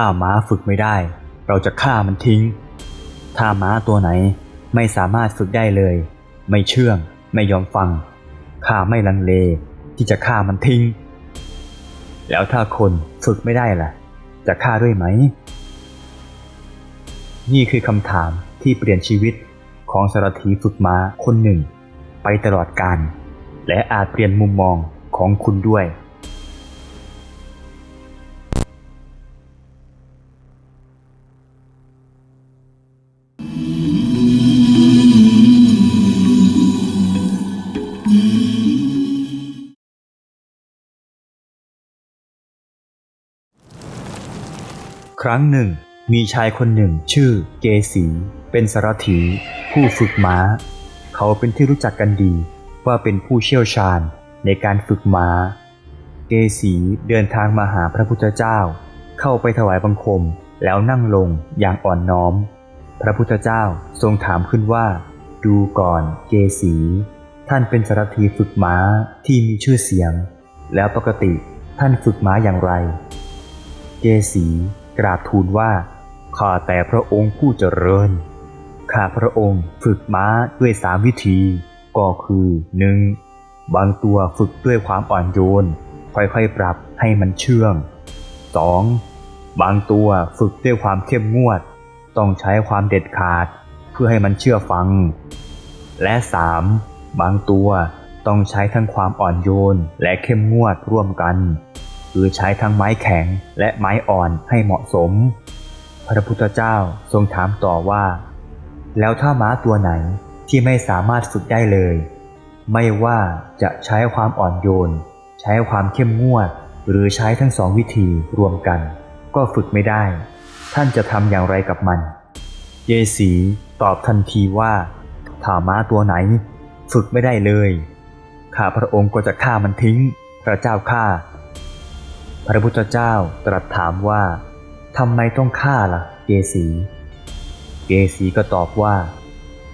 ถ้าม้าฝึกไม่ได้ เราจะฆ่ามันทิ้ง ถ้าม้าตัวไหนไม่สามารถฝึกได้เลย ไม่เชื่อง ไม่ยอมฟัง ข้าไม่ลังเลที่จะฆ่ามันทิ้ง แล้วถ้าคนฝึกไม่ได้ล่ะ จะฆ่าด้วยไหม นี่คือคำถามที่เปลี่ยนชีวิตของสารถีฝึกม้าคนหนึ่ง ไปตลอดกาลและอาจเปลี่ยนมุมมองของคุณด้วย ครั้งหนึ่ง มีชายคนหนึ่งชื่อเกสี เป็นสารถี ผู้ฝึกม้า เขาเป็นที่รู้จักกันดีว่าเป็นผู้เชี่ยวชาญในการฝึกม้า เกสีเดินทางมาหาพระพุทธเจ้า เข้าไปถวายบังคมแล้วนั่งลงอย่างอ่อนน้อม พระพุทธเจ้าทรงถามขึ้นว่า ดูก่อนเกสี ท่านเป็นสารถีฝึกม้าที่มีชื่อเสียง แล้วปกติท่านฝึกม้าอย่างไรเกสีกราบทูลว่า ข้าแต่พระองค์ผู้เจริญ ข้าพระองค์ฝึกม้าด้วยสามวิธี ก็คือหนึ่งบางตัวฝึกด้วยความอ่อนโยน ค่อยๆปรับให้มันเชื่อง 2. บางตัวฝึกด้วยความเข้มงวด ต้องใช้ความเด็ดขาดเพื่อให้มันเชื่อฟัง และ 3. บางตัวต้องใช้ทั้งความอ่อนโยนและเข้มงวดร่วมกัน คือใช้ทั้งไม้แข็งและไม้อ่อนให้เหมาะสม พระพุทธเจ้าทรงถามต่อว่า แล้วถ้าม้าตัวไหนที่ไม่สามารถฝึกได้เลย ไม่ว่าจะใช้ความอ่อนโยน ใช้ความเข้มงวด หรือใช้ทั้งสองวิธีรวมกัน ก็ฝึกไม่ได้ ท่านจะทำอย่างไรกับมัน เยสีตอบทันทีว่าถ้าม้าตัวไหน ฝึกไม่ได้เลย ข้าพระองค์ก็จะฆ่ามันทิ้ง พระเจ้าข้าพระพุทธเจ้าตรัสถามว่าทำไมต้องฆ่าล่ะ เกสี เกสีก็ตอบว่า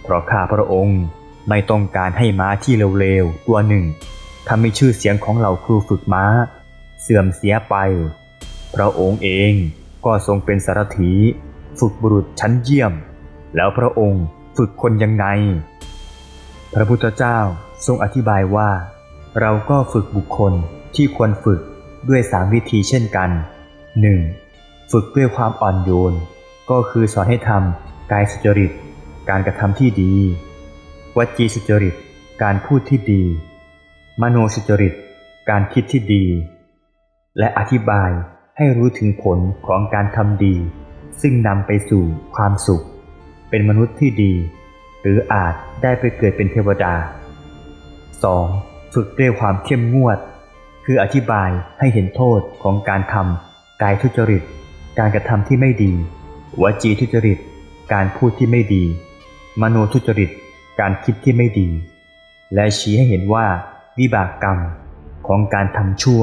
เพราะข้าพระองค์ไม่ต้องการให้ม้าที่เร็วๆตัวหนึ่งทำให้ชื่อเสียงของเหล่าครูฝึกม้า เสื่อมเสียไป พระองค์เองก็ทรงเป็นสารถี ฝึกบุรุษชั้นเยี่ยม แล้วพระองค์ฝึกคนยังไง พระพุทธเจ้าทรงอธิบายว่า เราก็ฝึกบุคคลที่ควรฝึกด้วยสามวิธีเช่นกัน 1. ฝึกด้วยความอ่อนโยน ก็คือสอนให้ทำกายสุจริต การกระทำที่ดี วจีสุจริต การพูดที่ดี มโนสุจริต การคิดที่ดี และอธิบายให้รู้ถึงผลของการทำดี ซึ่งนำไปสู่ความสุข เป็นมนุษย์ที่ดี หรืออาจได้ไปเกิดเป็นเทวดา 2. ฝึกด้วยความเข้มงวด คืออธิบายให้เห็นโทษของการทำกายทุจริต การกระทำที่ไม่ดีวจีทุจริต การพูดที่ไม่ดี มโนทุจริต การคิดที่ไม่ดี และชี้ให้เห็นว่าวิบากกรรมของการทำชั่ว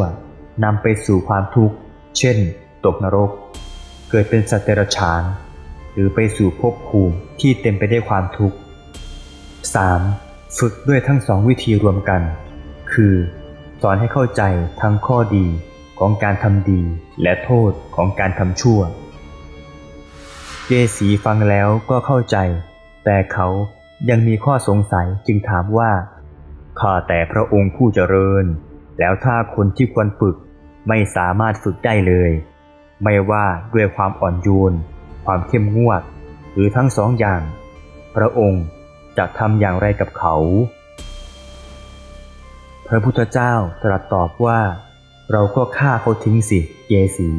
นำไปสู่ความทุกข์ เช่น ตกนรก เกิดเป็นสัตว์เดรัจฉาน หรือไปสู่ภพภูมิที่เต็มไปได้วยความทุกข์ 3. ฝึกด้วยทั้งสองวิธีรวมกัน คือ สอนให้เข้าใจทั้งข้อดีของการทำดีและโทษของการทำชั่วเกสีฟังแล้วก็เข้าใจ แต่เขายังมีข้อสงสัยจึงถามว่า ข้าแต่พระองค์ผู้เจริญ แล้วถ้าคนที่ควรฝึกไม่สามารถฝึกได้เลย ไม่ว่าด้วยความอ่อนโยน ความเข้มงวด หรือทั้งสองอย่าง พระองค์ จะทำอย่างไรกับเขา พระพุทธเจ้าตรัสตอบว่า เราก็ฆ่าเขาทิ้งสิเกสี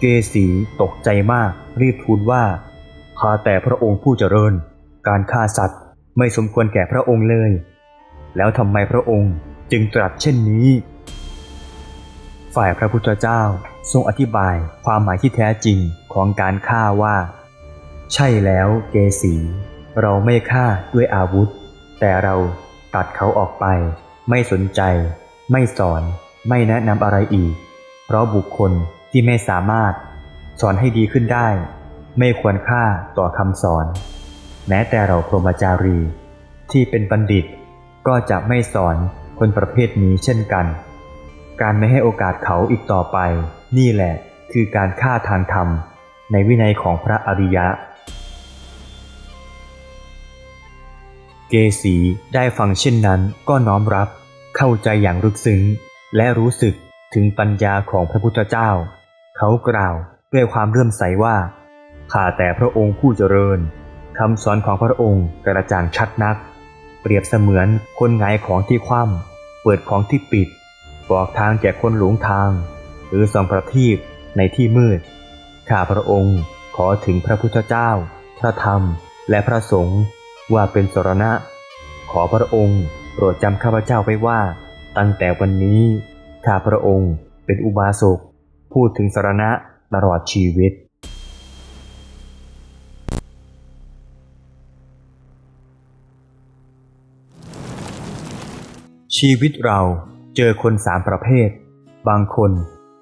เกสีตกใจมากรีบทูลว่าข้าแต่พระองค์ผู้เจริญ การฆ่าสัตว์ไม่สมควรแก่พระองค์เลย แล้วทำไมพระองค์จึงตรัสเช่นนี้ ฝ่ายพระพุทธเจ้าทรงอธิบายความหมายที่แท้จริงของการฆ่าว่า ใช่แล้วเกสีเราไม่ฆ่าด้วยอาวุธ แต่เราตัดเขาออกไป ไม่สนใจ ไม่สอน ไม่แนะนำอะไรอีก เพราะบุคคลที่ไม่สามารถ สอนให้ดีขึ้นได้ ไม่ควรค่าต่อคำสอน แม้แต่เราพรหมจารี ที่เป็นบัณฑิตก็จะไม่สอนคนประเภทนี้เช่นกัน การไม่ให้โอกาสเขาอีกต่อไป นี่แหละคือการฆ่าทางธรรม ในวินัยของพระอริยะ เกสีได้ฟังเช่นนั้นก็น้อมรับ เข้าใจอย่างลึกซึ้ง และรู้สึกถึงปัญญาของพระพุทธเจ้า เขากล่าวด้วยความเลื่อมใสว่าข้าแต่พระองค์ผู้เจริญคำสอนของพระองค์กระจ่างชัดนัก เปรียบเสมือนคนหงของที่คว่ำเปิดของที่ปิด บอกทางแก่คนหลงทาง หรือส่องประทีปในที่มืด ข้าพระองค์ขอถึงพระพุทธเจ้า พระธรรม และพระสงฆ์ว่าเป็นสรณะ ขอพระองค์โปรดจำข้าพเจ้าไว้ว่า ตั้งแต่วันนี้ข้าพระองค์เป็นอุบาสกพูดถึงสรณะตลอดชีวิตชีวิตเรา เจอคนสามประเภท บางคน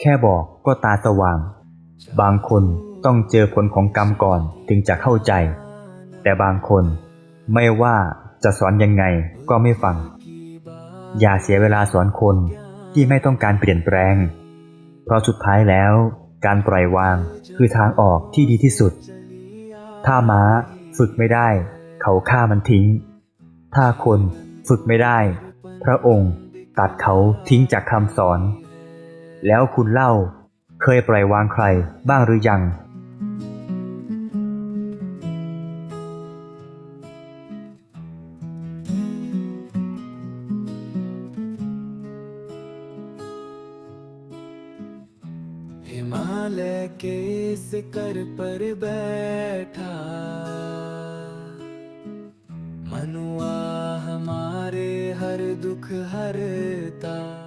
แค่บอกก็ตาสว่าง บางคนต้องเจอผลของกรรมก่อนถึงจะเข้าใจ แต่บางคนไม่ว่าจะสอนยังไงก็ไม่ฟัง อย่าเสียเวลาสอนคนที่ไม่ต้องการเปลี่ยนแปลง เพราะสุดท้ายแล้ว การปล่อยวางคือทางออกที่ดีที่สุด ถ้าม้าฝึกไม่ได้ เขาฆ่ามันทิ้ง ถ้าคนฝึกไม่ได้ พระองค์ ตัดเขาทิ้งจากคำสอน แล้วคุณเล่า เคยปล่อยวางใครบ้างหรือยัง हिमालय के शिखर पर बैठा मनुआ हमारे हर दुख हरता